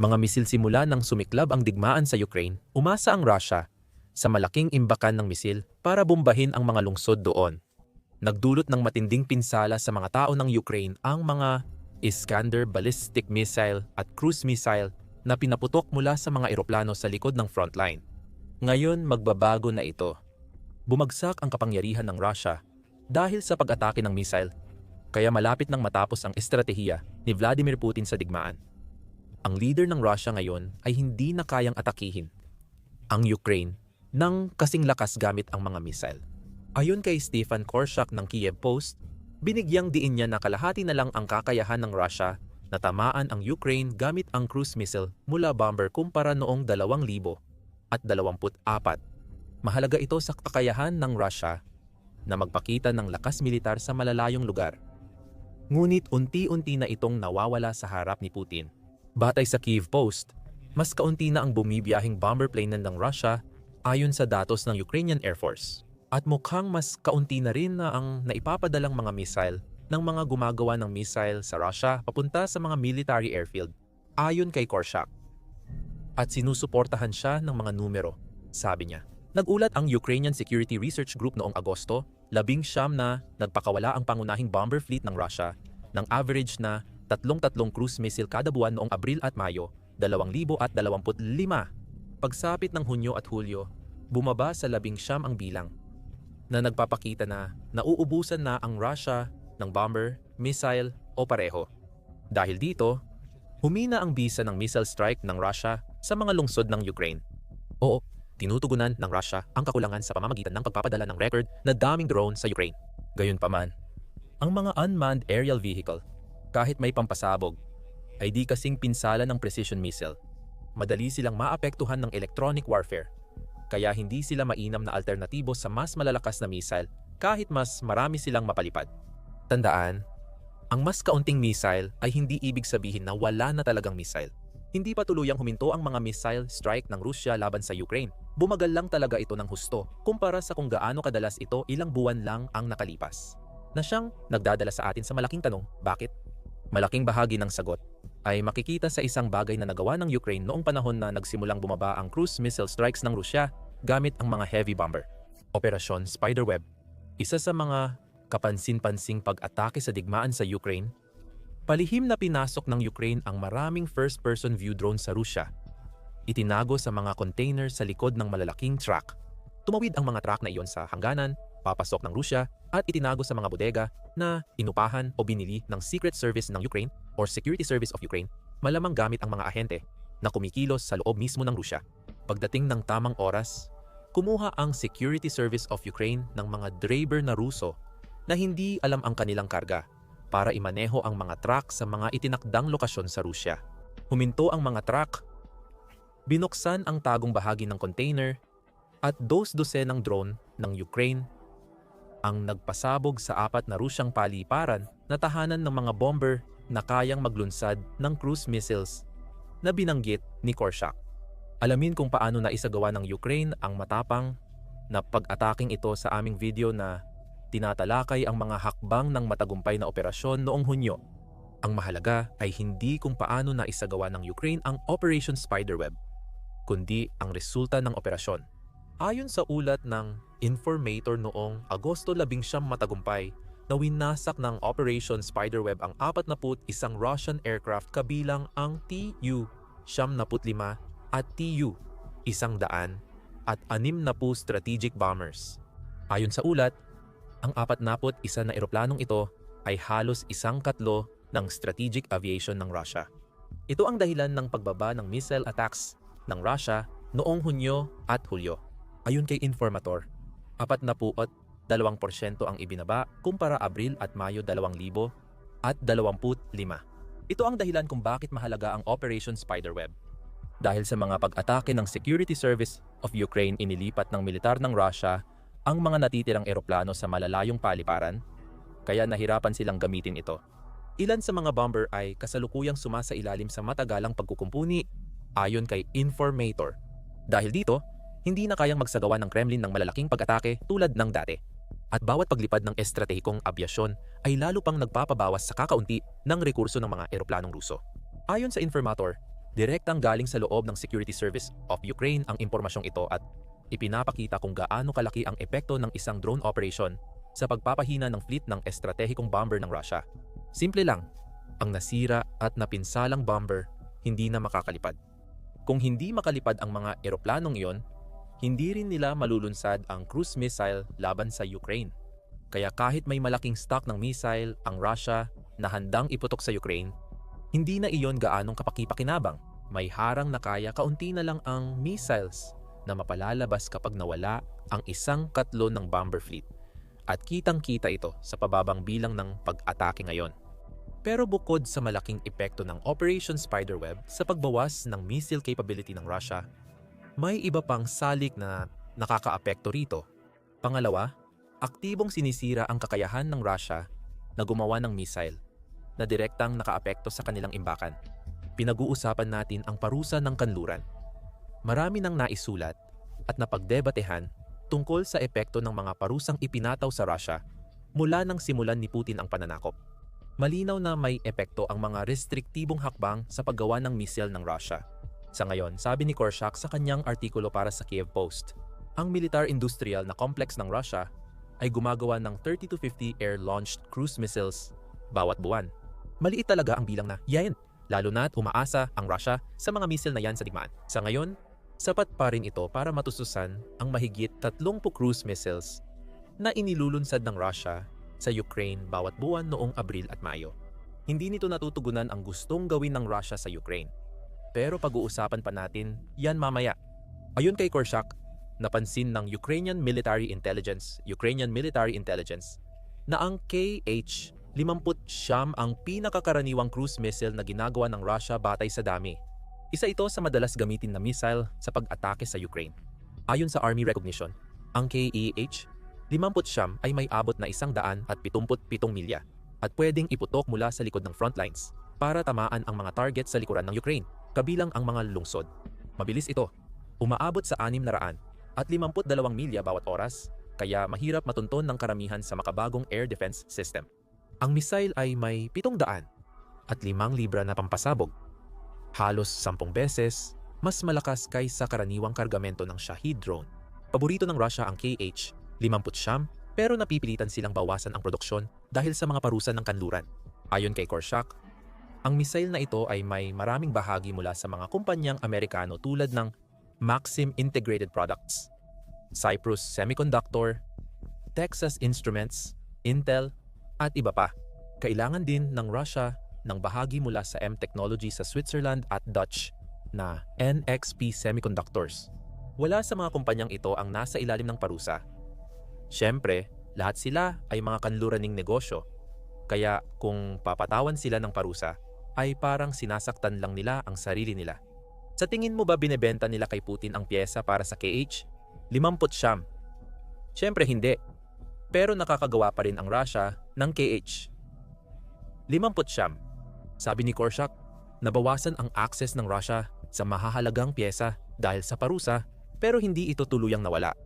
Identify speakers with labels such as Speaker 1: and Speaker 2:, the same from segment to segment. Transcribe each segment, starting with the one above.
Speaker 1: Mga misil simula nang sumiklab ang digmaan sa Ukraine, umasa ang Russia sa malaking imbakan ng misil para bombahin ang mga lungsod doon. Nagdulot ng matinding pinsala sa mga tao ng Ukraine ang mga Iskander ballistic missile at cruise missile na pinaputok mula sa mga eroplano sa likod ng frontline. Ngayon magbabago na ito. Bumagsak ang kapangyarihan ng Russia dahil sa pag-atake ng missile, kaya malapit nang matapos ang estratehiya ni Vladimir Putin sa digmaan. Ang leader ng Russia ngayon ay hindi na kayang atakihin ang Ukraine ng kasing lakas gamit ang mga missile. Ayon kay Stefan Korshak ng Kiev Post, binigyang diin niya na kalahati na lang ang kakayahan ng Russia na tamaan ang Ukraine gamit ang cruise missile mula bomber kumpara noong 2000 at 24. Mahalaga ito sa kakayahan ng Russia na magpakita ng lakas militar sa malalayong lugar. Ngunit unti-unti na itong nawawala sa harap ni Putin. Batay sa Kiev Post, mas kaunti na ang bumibiyahing bomber plane ng Russia ayon sa datos ng Ukrainian Air Force. At mukhang mas kaunti na rin na ang naipapadalang mga missile ng mga gumagawa ng missile sa Russia papunta sa mga military airfield, ayon kay Korshak. At sinusuportahan siya ng mga numero, sabi niya. Nagulat ang Ukrainian Security Research Group noong Agosto, labing siyam na nagpakawala ang pangunahing bomber fleet ng Russia ng average na tatlong-tatlong cruise missile kada buwan noong Abril at Mayo 2025. Pagsapit ng Hunyo at Hulyo, bumaba sa labing siyam ang bilang na nagpapakita na nauubusan na ang Russia ng bomber, missile o pareho. Dahil dito, humina ang bisa ng missile strike ng Russia sa mga lungsod ng Ukraine. Oo, tinutugunan ng Russia ang kakulangan sa pamamagitan ng pagpapadala ng record na daming drone sa Ukraine. Gayunpaman, ang mga unmanned aerial vehicle kahit may pampasabog, ay di kasing pinsala ng precision missile. Madali silang maapektuhan ng electronic warfare, kaya hindi sila mainam na alternatibo sa mas malalakas na missile kahit mas marami silang mapalipad. Tandaan, ang mas kaunting missile ay hindi ibig sabihin na wala na talagang missile. Hindi pa tuluyang huminto ang mga missile strike ng Rusya laban sa Ukraine. Bumagal lang talaga ito ng husto kumpara sa kung gaano kadalas ito ilang buwan lang ang nakalipas. Na siyang nagdadala sa atin sa malaking tanong, bakit? Malaking bahagi ng sagot ay makikita sa isang bagay na nagawa ng Ukraine noong panahon na nagsimulang bumaba ang cruise missile strikes ng Rusya gamit ang mga heavy bomber. Operasyon Spiderweb, isa sa mga kapansin-pansing pag-atake sa digmaan sa Ukraine, palihim na pinasok ng Ukraine ang maraming first-person view drone sa Rusya. Itinago sa mga container sa likod ng malalaking truck. Tumawid ang mga truck na iyon sa hangganan papasok ng Rusya at itinago sa mga bodega na inupahan o binili ng Secret Service ng Ukraine or Security Service of Ukraine, malamang gamit ang mga ahente na kumikilos sa loob mismo ng Rusya. Pagdating ng tamang oras, kumuha ang Security Service of Ukraine ng mga driver na Ruso na hindi alam ang kanilang karga para imaneho ang mga truck sa mga itinakdang lokasyon sa Rusya. Huminto ang mga truck, binuksan ang tagong bahagi ng container at dos-dosenang drone ng Ukraine ang nagpasabog sa apat na Rusyang paliparan na tahanan ng mga bomber na kayang maglunsad ng cruise missiles na binanggit ni Korshak. Alamin kung paano na isagawa ng Ukraine ang matapang na pag-ataking ito sa aming video na tinatalakay ang mga hakbang ng matagumpay na operasyon noong Hunyo. Ang mahalaga ay hindi kung paano na isagawa ng Ukraine ang Operation Spiderweb, kundi ang resulta ng operasyon. Ayon sa ulat ng informator noong Agosto 11 matagumpay na winasak ng Operation Spiderweb ang 41 Russian aircraft kabilang ang Tu-75 at Tu-100 at 60 strategic bombers. Ayon sa ulat, ang 41 na eroplanong ito ay halos isang katlo ng strategic aviation ng Russia. Ito ang dahilan ng pagbaba ng missile attacks ng Russia noong Hunyo at Hulyo. Ayon kay Informator, apat na po at 2% ang ibinaba kumpara Abril at Mayo 2000 at 25. Ito ang dahilan kung bakit mahalaga ang Operation Spiderweb. Dahil sa mga pag-atake ng Security Service of Ukraine inilipat ng militar ng Russia ang mga natitirang eroplano sa malalayong paliparan, kaya nahirapan silang gamitin ito. Ilan sa mga bomber ay kasalukuyang sumasa ilalim sa matagalang pagkukumpuni ayon kay Informator. Dahil dito, hindi na kayang magsagawa ng Kremlin ng malalaking pag-atake tulad ng dati. At bawat paglipad ng estratehikong abyasyon ay lalo pang nagpapabawas sa kakaunti ng rekurso ng mga eroplanong Ruso. Ayon sa informator, Direktang galing sa loob ng Security Service of Ukraine ang impormasyong ito at ipinapakita kung gaano kalaki ang epekto ng isang drone operation sa pagpapahina ng fleet ng estratehikong bomber ng Russia. Simple lang, ang nasira at napinsalang bomber hindi na makakalipad. Kung hindi makalipad ang mga eroplanong iyon, hindi rin nila malulunsad ang cruise missile laban sa Ukraine. Kaya kahit may malaking stock ng missile ang Russia na handang iputok sa Ukraine, hindi na iyon gaanong kapakipakinabang. May harang na kaya kaunti na lang ang missiles na mapalalabas kapag nawala ang isang katlo ng bomber fleet. At kitang-kita ito sa pababang bilang ng pag-atake ngayon. Pero bukod sa malaking epekto ng Operation Spiderweb sa pagbawas ng missile capability ng Russia, may iba pang salik na nakakaapekto rito. Pangalawa, aktibong sinisira ang kakayahan ng Russia na gumawa ng missile na direktang nakaapekto sa kanilang imbakan. Pinag-uusapan natin ang parusa ng kanluran. Marami nang naisulat at napagdebatehan tungkol sa epekto ng mga parusang ipinataw sa Russia mula nang simulan ni Putin ang pananakop. Malinaw na may epekto ang mga restriktibong hakbang sa paggawa ng misil ng Russia. Sa ngayon, sabi ni Korshak sa kanyang artikulo para sa Kiev Post, ang militar-industrial na complex ng Russia ay gumagawa ng 30 to 50 air-launched cruise missiles bawat buwan maliit talaga ang bilang na yan. Lalo na't umaasa ang Russia sa mga misil na yan sa digmaan. Sa ngayon, sapat pa rin ito para matususan ang mahigit 30 cruise missiles na inilulunsad ng Russia sa Ukraine bawat buwan noong Abril at Mayo. Hindi nito natutugunan ang gustong gawin ng Russia sa Ukraine. Pero pag-uusapan pa natin yan mamaya. Ayon kay Korshak, napansin ng Ukrainian Military Intelligence, Ukrainian Military Intelligence, na ang KH 50 siyam ang pinakakaraniwang cruise missile na ginagawa ng Russia batay sa dami. Isa ito sa madalas gamitin na missile sa pag-atake sa Ukraine. Ayon sa Army Recognition, ang KEH 50 siyam ay may abot na isang daan at 77 milya at pwedeng iputok mula sa likod ng front lines para tamaan ang mga target sa likuran ng Ukraine, kabilang ang mga lungsod. Mabilis ito, umaabot sa 600 at 52 milya bawat oras, kaya mahirap matunton ng karamihan sa makabagong air defense system. Ang missile ay may 700 at 5 libra na pampasabog. Halos 10 beses mas malakas kaysa karaniwang kargamento ng Shahid drone. Paborito ng Russia ang KH-50 siyam pero napipilitan silang bawasan ang produksyon dahil sa mga parusa ng kanluran. Ayon kay Korshak, ang missile na ito ay may maraming bahagi mula sa mga kumpanyang Amerikano tulad ng Maxim Integrated Products, Cyprus Semiconductor, Texas Instruments, Intel at iba pa. Kailangan din ng Russia ng bahagi mula sa M Technology sa Switzerland at Dutch na NXP Semiconductors. Wala sa mga kumpanyang ito ang nasa ilalim ng parusa. Siyempre, lahat sila ay mga kanluraning negosyo. Kaya kung papatawan sila ng parusa, ay parang sinasaktan lang nila ang sarili nila. Sa tingin mo ba binebenta nila kay Putin ang pyesa para sa KH? 50 siyam. Siyempre hindi pero nakakagawa pa rin ang Russia ng KH. 50 siyam. Sabi ni Korshak, nabawasan ang access ng Russia sa mahahalagang pyesa dahil sa parusa pero hindi ito tuluyang nawala.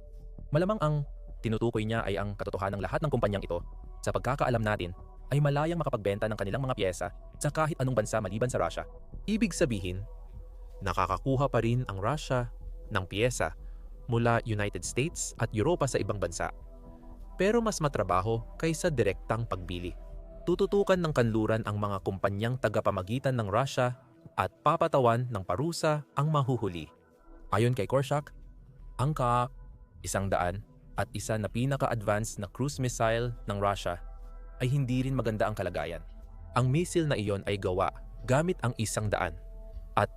Speaker 1: Malamang ang tinutukoy niya ay ang katotohanan ng lahat ng kumpanyang ito sa pagkakaalam natin ay malayang makapagbenta ng kanilang mga pyesa sa kahit anong bansa maliban sa Russia. Ibig sabihin, nakakakuha pa rin ang Russia ng pyesa mula United States at Europa sa ibang bansa pero mas matrabaho kaysa direktang pagbili. Tututukan ng kanluran ang mga kumpanyang tagapamagitan ng Russia at papatawan ng parusa ang mahuhuli. Ayon kay Korshak, ang ka isang daan at isa na pinaka-advanced na cruise missile ng Russia ay hindi rin maganda ang kalagayan. Ang missile na iyon ay gawa gamit ang isang daan at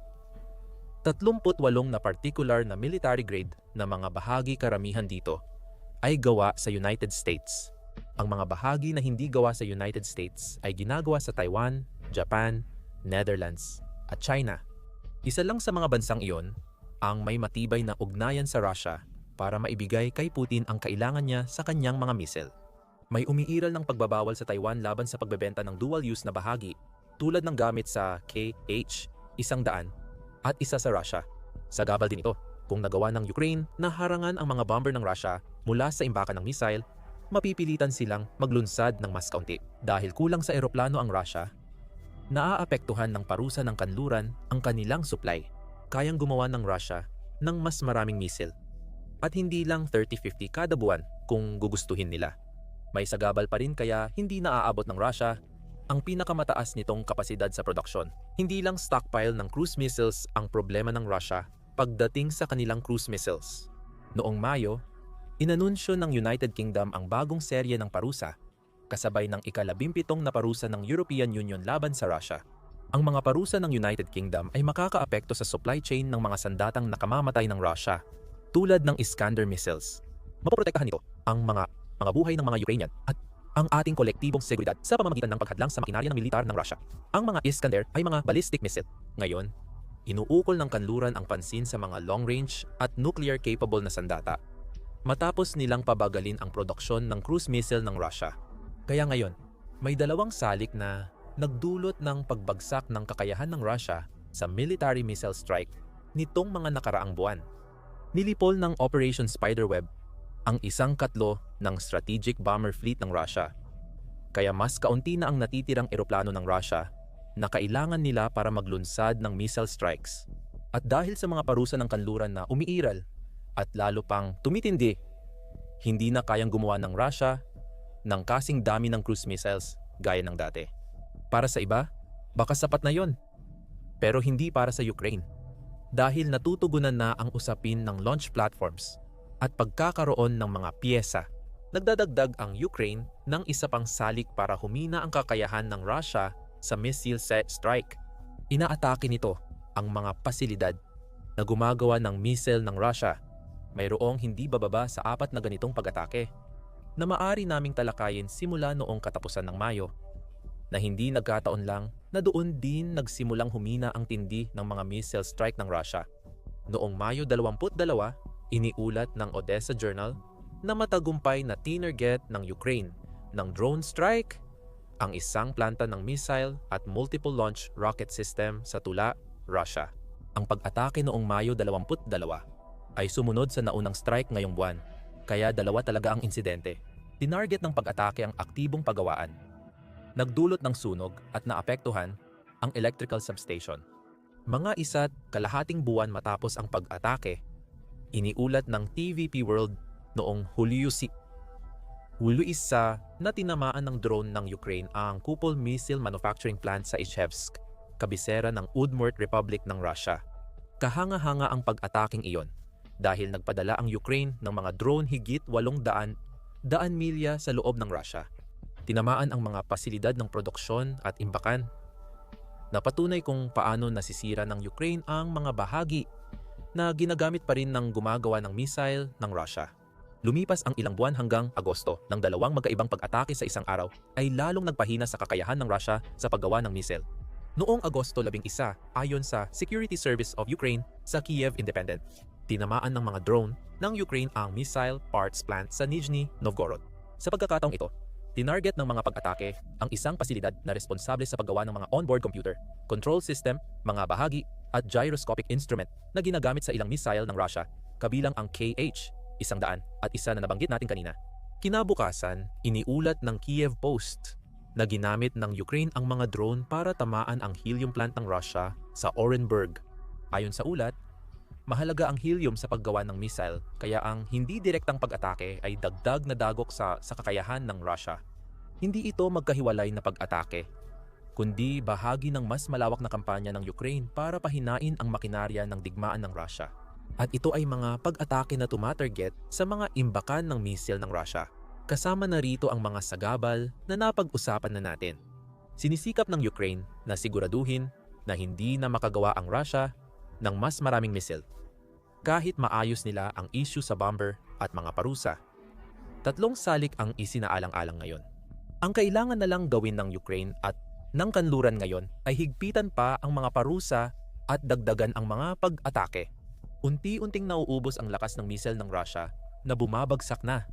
Speaker 1: 38 na particular na military grade na mga bahagi karamihan dito ay gawa sa United States. Ang mga bahagi na hindi gawa sa United States ay ginagawa sa Taiwan, Japan, Netherlands, at China. Isa lang sa mga bansang iyon ang may matibay na ugnayan sa Russia para maibigay kay Putin ang kailangan niya sa kanyang mga misil. May umiiral ng pagbabawal sa Taiwan laban sa pagbebenta ng dual-use na bahagi tulad ng gamit sa KH, isang daan, at isa sa Russia. Sa gabal din ito, kung nagawa ng Ukraine na harangan ang mga bomber ng Russia mula sa imbakan ng missile, mapipilitan silang maglunsad ng mas kaunti. Dahil kulang sa eroplano ang Russia, naaapektuhan ng parusa ng kanluran ang kanilang supply. Kayang gumawa ng Russia ng mas maraming misil. At hindi lang 30-50 kada buwan kung gugustuhin nila. May sagabal pa rin kaya hindi naaabot ng Russia ang pinakamataas nitong kapasidad sa produksyon. Hindi lang stockpile ng cruise missiles ang problema ng Russia pagdating sa kanilang cruise missiles. Noong Mayo, inanunsyo ng United Kingdom ang bagong serye ng parusa kasabay ng ikalabimpitong na parusa ng European Union laban sa Russia. Ang mga parusa ng United Kingdom ay makakaapekto sa supply chain ng mga sandatang nakamamatay ng Russia, tulad ng Iskander missiles. Mapoprotektahan nito ang mga mga buhay ng mga Ukrainian at ang ating kolektibong seguridad sa pamamagitan ng paghadlang sa makinarya ng militar ng Russia. Ang mga Iskander ay mga ballistic missile. Ngayon, inuukol ng kanluran ang pansin sa mga long-range at nuclear-capable na sandata. Matapos nilang pabagalin ang produksyon ng cruise missile ng Russia. Kaya ngayon, may dalawang salik na nagdulot ng pagbagsak ng kakayahan ng Russia sa military missile strike nitong mga nakaraang buwan. Nilipol ng Operation Spiderweb ang isang katlo ng strategic bomber fleet ng Russia. Kaya mas kaunti na ang natitirang eroplano ng Russia na kailangan nila para maglunsad ng missile strikes. At dahil sa mga parusa ng kanluran na umiiral at lalo pang tumitindi, hindi na kayang gumawa ng Russia ng kasing dami ng cruise missiles gaya ng dati. Para sa iba, baka sapat na yon. Pero hindi para sa Ukraine. Dahil natutugunan na ang usapin ng launch platforms at pagkakaroon ng mga piyesa, nagdadagdag ang Ukraine ng isa pang salik para humina ang kakayahan ng Russia sa missile strike. Inaatake nito ang mga pasilidad na gumagawa ng missile ng Russia. Mayroong hindi bababa sa apat na ganitong pag-atake na maari naming talakayin simula noong katapusan ng Mayo na hindi nagkataon lang na doon din nagsimulang humina ang tindi ng mga missile strike ng Russia. Noong Mayo 22, iniulat ng Odessa Journal na matagumpay na tinerget ng Ukraine ng drone strike ang isang planta ng missile at multiple launch rocket system sa Tula, Russia. Ang pag-atake noong Mayo 22 ay sumunod sa naunang strike ngayong buwan, kaya dalawa talaga ang insidente. Tinarget ng pag-atake ang aktibong pagawaan. Nagdulot ng sunog at naapektuhan ang electrical substation. Mga isa't kalahating buwan matapos ang pag-atake, iniulat ng TVP World noong Hulyo si isa na tinamaan ng drone ng Ukraine ang Kupol Missile Manufacturing Plant sa Ichevsk, kabisera ng Udmurt Republic ng Russia. Kahanga-hanga ang pag-ataking iyon dahil nagpadala ang Ukraine ng mga drone higit 800 daan milya sa loob ng Russia. Tinamaan ang mga pasilidad ng produksyon at imbakan. Napatunay kung paano nasisira ng Ukraine ang mga bahagi na ginagamit pa rin ng gumagawa ng missile ng Russia. Lumipas ang ilang buwan hanggang Agosto ng dalawang magkaibang pag-atake sa isang araw ay lalong nagpahina sa kakayahan ng Russia sa paggawa ng missile. Noong Agosto 11, ayon sa Security Service of Ukraine sa Kiev Independent, tinamaan ng mga drone ng Ukraine ang missile parts plant sa Nizhny Novgorod. Sa pagkakataong ito, tinarget ng mga pag-atake ang isang pasilidad na responsable sa paggawa ng mga onboard computer, control system, mga bahagi, at gyroscopic instrument na ginagamit sa ilang missile ng Russia, kabilang ang KH, isang daan, at isa na nabanggit natin kanina. Kinabukasan, iniulat ng Kiev Post na ginamit ng Ukraine ang mga drone para tamaan ang helium plant ng Russia sa Orenburg. Ayon sa ulat, mahalaga ang helium sa paggawa ng missile kaya ang hindi direktang pag-atake ay dagdag na dagok sa, sa kakayahan ng Russia. Hindi ito magkahiwalay na pag-atake, kundi bahagi ng mas malawak na kampanya ng Ukraine para pahinain ang makinarya ng digmaan ng Russia. At ito ay mga pag-atake na tumatarget sa mga imbakan ng missile ng Russia. Kasama na rito ang mga sagabal na napag-usapan na natin. Sinisikap ng Ukraine na siguraduhin na hindi na makagawa ang Russia ng mas maraming missile. Kahit maayos nila ang issue sa bomber at mga parusa. Tatlong salik ang isinaalang-alang ngayon. Ang kailangan na lang gawin ng Ukraine at ng kanluran ngayon ay higpitan pa ang mga parusa at dagdagan ang mga pag-atake. Unti-unting nauubos ang lakas ng missile ng Russia na bumabagsak na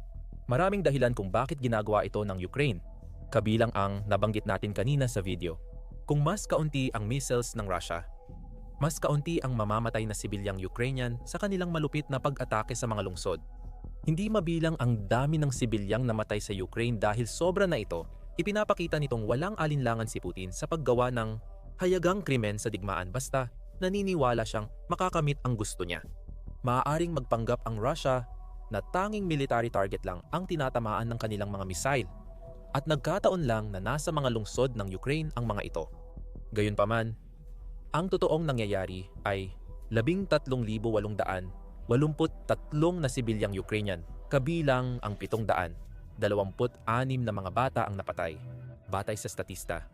Speaker 1: Maraming dahilan kung bakit ginagawa ito ng Ukraine, kabilang ang nabanggit natin kanina sa video. Kung mas kaunti ang missiles ng Russia, mas kaunti ang mamamatay na sibilyang Ukrainian sa kanilang malupit na pag-atake sa mga lungsod. Hindi mabilang ang dami ng sibilyang namatay sa Ukraine dahil sobra na ito Ipinapakita nitong walang alinlangan si Putin sa paggawa ng hayagang krimen sa digmaan basta naniniwala siyang makakamit ang gusto niya. Maaaring magpanggap ang Russia na tanging military target lang ang tinatamaan ng kanilang mga missile at nagkataon lang na nasa mga lungsod ng Ukraine ang mga ito. Gayunpaman, ang totoong nangyayari ay 13,883 na sibilyang Ukrainian, kabilang ang 700, 26 na mga bata ang napatay, batay sa statista.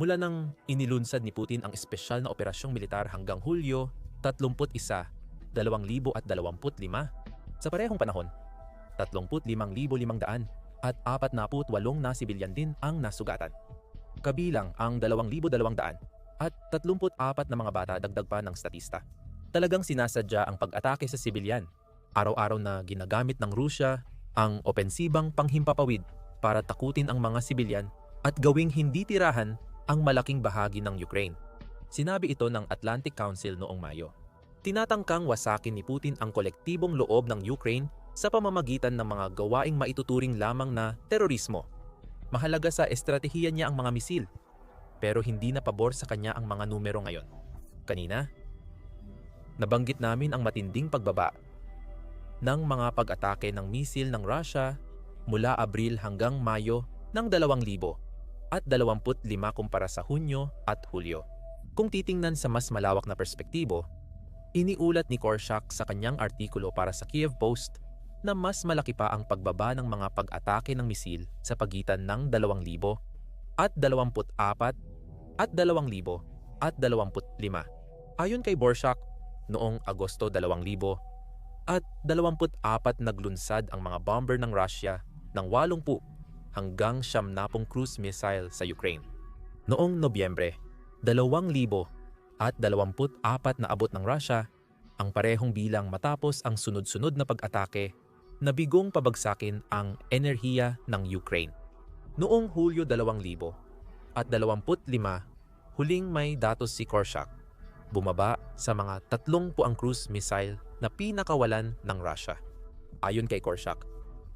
Speaker 1: Mula nang inilunsad ni Putin ang espesyal na operasyong militar hanggang Hulyo 31, 2025, sa parehong panahon, 35,500 at 48 na sibilyan din ang nasugatan. Kabilang ang 2,200 at 34 na mga bata dagdag pa ng statista. Talagang sinasadya ang pag-atake sa sibilyan. Araw-araw na ginagamit ng Rusya ang opensibang panghimpapawid para takutin ang mga sibilyan at gawing hindi tirahan ang malaking bahagi ng Ukraine. Sinabi ito ng Atlantic Council noong Mayo. Tinatangkang wasakin ni Putin ang kolektibong loob ng Ukraine sa pamamagitan ng mga gawaing maituturing lamang na terorismo. Mahalaga sa estratehiya niya ang mga misil, pero hindi na pabor sa kanya ang mga numero ngayon. Kanina, nabanggit namin ang matinding pagbaba ng mga pag-atake ng misil ng Russia mula Abril hanggang Mayo ng 2,000 at 25 kumpara sa Hunyo at Hulyo. Kung titingnan sa mas malawak na perspektibo, iniulat ni Korshak sa kanyang artikulo para sa Kiev Post na mas malaki pa ang pagbaba ng mga pag-atake ng misil sa pagitan ng 2,000 at 24 at 2,000 at 25. Ayon kay Borshak, noong Agosto 2,000 at 24 naglunsad ang mga bomber ng Russia ng 80 hanggang 70 cruise missile sa Ukraine. Noong Nobyembre, 2,000 at 24 na abot ng Russia ang parehong bilang matapos ang sunod-sunod na pag-atake na bigong pabagsakin ang enerhiya ng Ukraine. Noong Hulyo 2000 at 25, huling may datos si Korshak, bumaba sa mga 30 ang cruise missile na pinakawalan ng Russia. Ayon kay Korshak,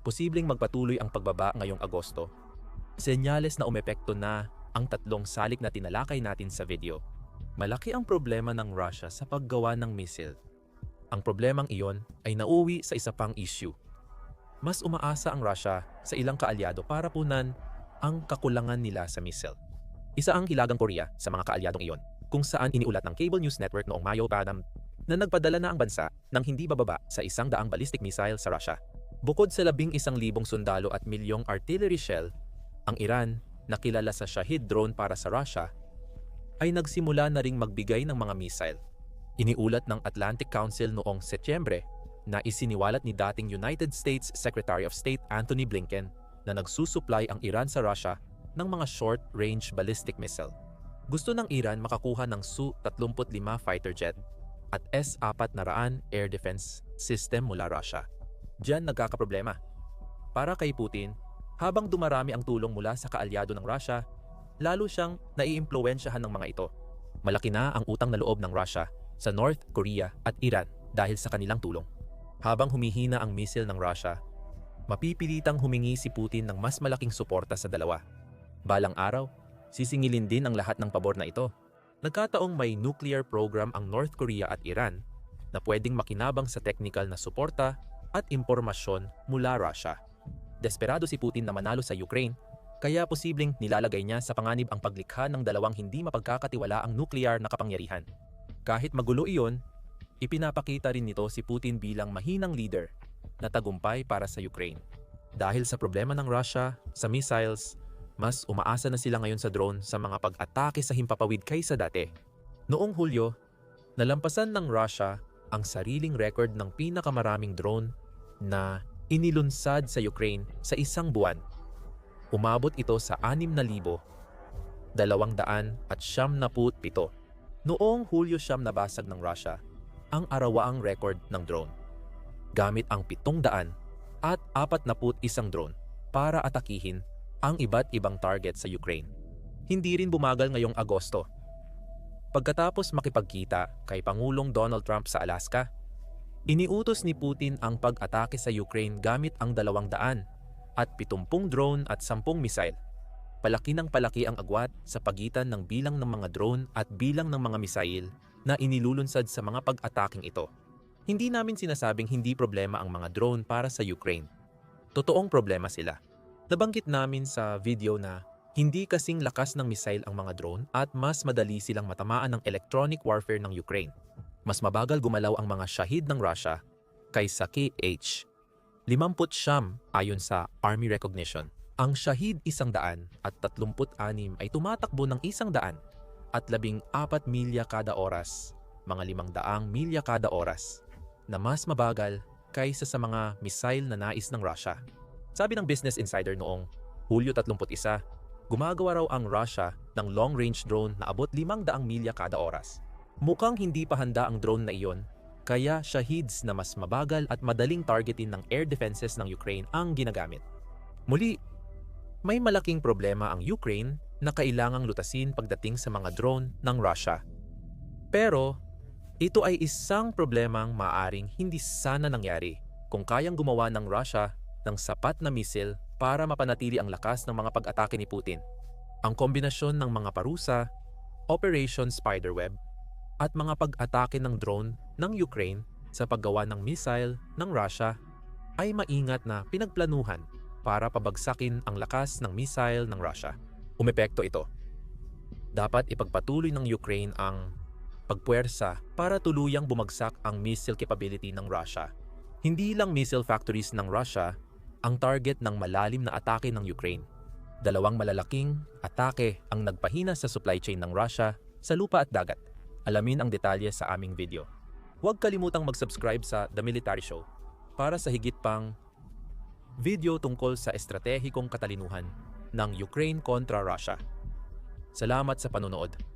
Speaker 1: posibleng magpatuloy ang pagbaba ngayong Agosto. Senyales na umepekto na ang tatlong salik na tinalakay natin sa video. Malaki ang problema ng Russia sa paggawa ng missile. Ang problemang iyon ay nauwi sa isa pang issue. Mas umaasa ang Russia sa ilang kaalyado para punan ang kakulangan nila sa missile. Isa ang Hilagang Korea sa mga kaalyadong iyon, kung saan iniulat ng Cable News Network noong Mayo Padam na nagpadala na ang bansa ng hindi bababa sa isang daang ballistic missile sa Russia. Bukod sa labing isang libong sundalo at milyong artillery shell, ang Iran, na kilala sa Shahid drone para sa Russia, ay nagsimula na ring magbigay ng mga missile. Iniulat ng Atlantic Council noong Setyembre na isiniwalat ni dating United States Secretary of State Anthony Blinken na nagsusupply ang Iran sa Russia ng mga short-range ballistic missile. Gusto ng Iran makakuha ng Su-35 fighter jet at S-400 air defense system mula Russia. Diyan nagkakaproblema. Para kay Putin, habang dumarami ang tulong mula sa kaalyado ng Russia, lalo siyang naiimpluwensyahan ng mga ito. Malaki na ang utang na loob ng Russia sa North Korea at Iran dahil sa kanilang tulong. Habang humihina ang misil ng Russia, mapipilitang humingi si Putin ng mas malaking suporta sa dalawa. Balang araw, sisingilin din ang lahat ng pabor na ito. Nagkataong may nuclear program ang North Korea at Iran na pwedeng makinabang sa technical na suporta at impormasyon mula Russia. Desperado si Putin na manalo sa Ukraine, kaya posibleng nilalagay niya sa panganib ang paglikha ng dalawang hindi mapagkakatiwala ang nuclear na kapangyarihan. Kahit magulo iyon, ipinapakita rin nito si Putin bilang mahinang leader na tagumpay para sa Ukraine. Dahil sa problema ng Russia sa missiles, mas umaasa na sila ngayon sa drone sa mga pag-atake sa himpapawid kaysa dati. Noong Hulyo, nalampasan ng Russia ang sariling record ng pinakamaraming drone na inilunsad sa Ukraine sa isang buwan. Umabot ito sa 6,000, 200 at siyam na pito. Noong Hulyo siyam nabasag ng Russia ang arawaang record ng drone. Gamit ang 700 at 41 drone para atakihin ang iba't ibang target sa Ukraine. Hindi rin bumagal ngayong Agosto. Pagkatapos makipagkita kay Pangulong Donald Trump sa Alaska, iniutos ni Putin ang pag-atake sa Ukraine gamit ang 200 at 70 drone at 10 missile. palaki ng palaki ang agwat sa pagitan ng bilang ng mga drone at bilang ng mga misail na inilulunsad sa mga pag-ataking ito. Hindi namin sinasabing hindi problema ang mga drone para sa Ukraine. Totoong problema sila. Nabanggit namin sa video na hindi kasing lakas ng misail ang mga drone at mas madali silang matamaan ng electronic warfare ng Ukraine. Mas mabagal gumalaw ang mga Shahid ng Russia kaysa KH. 50 siyam ayon sa Army Recognition. Ang Shahid isang daan at 36 ay tumatakbo ng isang daan at labing apat milya kada oras, mga limang daang milya kada oras, na mas mabagal kaysa sa mga missile na nais ng Russia. Sabi ng Business Insider noong Hulyo 31, gumagawa raw ang Russia ng long-range drone na abot 500 milya kada oras. Mukhang hindi pa handa ang drone na iyon, kaya Shahids na mas mabagal at madaling targetin ng air defenses ng Ukraine ang ginagamit. Muli, may malaking problema ang Ukraine na kailangang lutasin pagdating sa mga drone ng Russia. Pero, ito ay isang problemang maaring hindi sana nangyari kung kayang gumawa ng Russia ng sapat na misil para mapanatili ang lakas ng mga pag-atake ni Putin. Ang kombinasyon ng mga parusa, Operation Spiderweb, at mga pag-atake ng drone ng Ukraine sa paggawa ng missile ng Russia ay maingat na pinagplanuhan para pabagsakin ang lakas ng missile ng Russia. Umepekto ito. Dapat ipagpatuloy ng Ukraine ang pagpuwersa para tuluyang bumagsak ang missile capability ng Russia. Hindi lang missile factories ng Russia ang target ng malalim na atake ng Ukraine. Dalawang malalaking atake ang nagpahina sa supply chain ng Russia sa lupa at dagat. Alamin ang detalye sa aming video. Huwag kalimutang mag-subscribe sa The Military Show para sa higit pang video tungkol sa estratehikong katalinuhan ng Ukraine kontra Russia. Salamat sa panonood.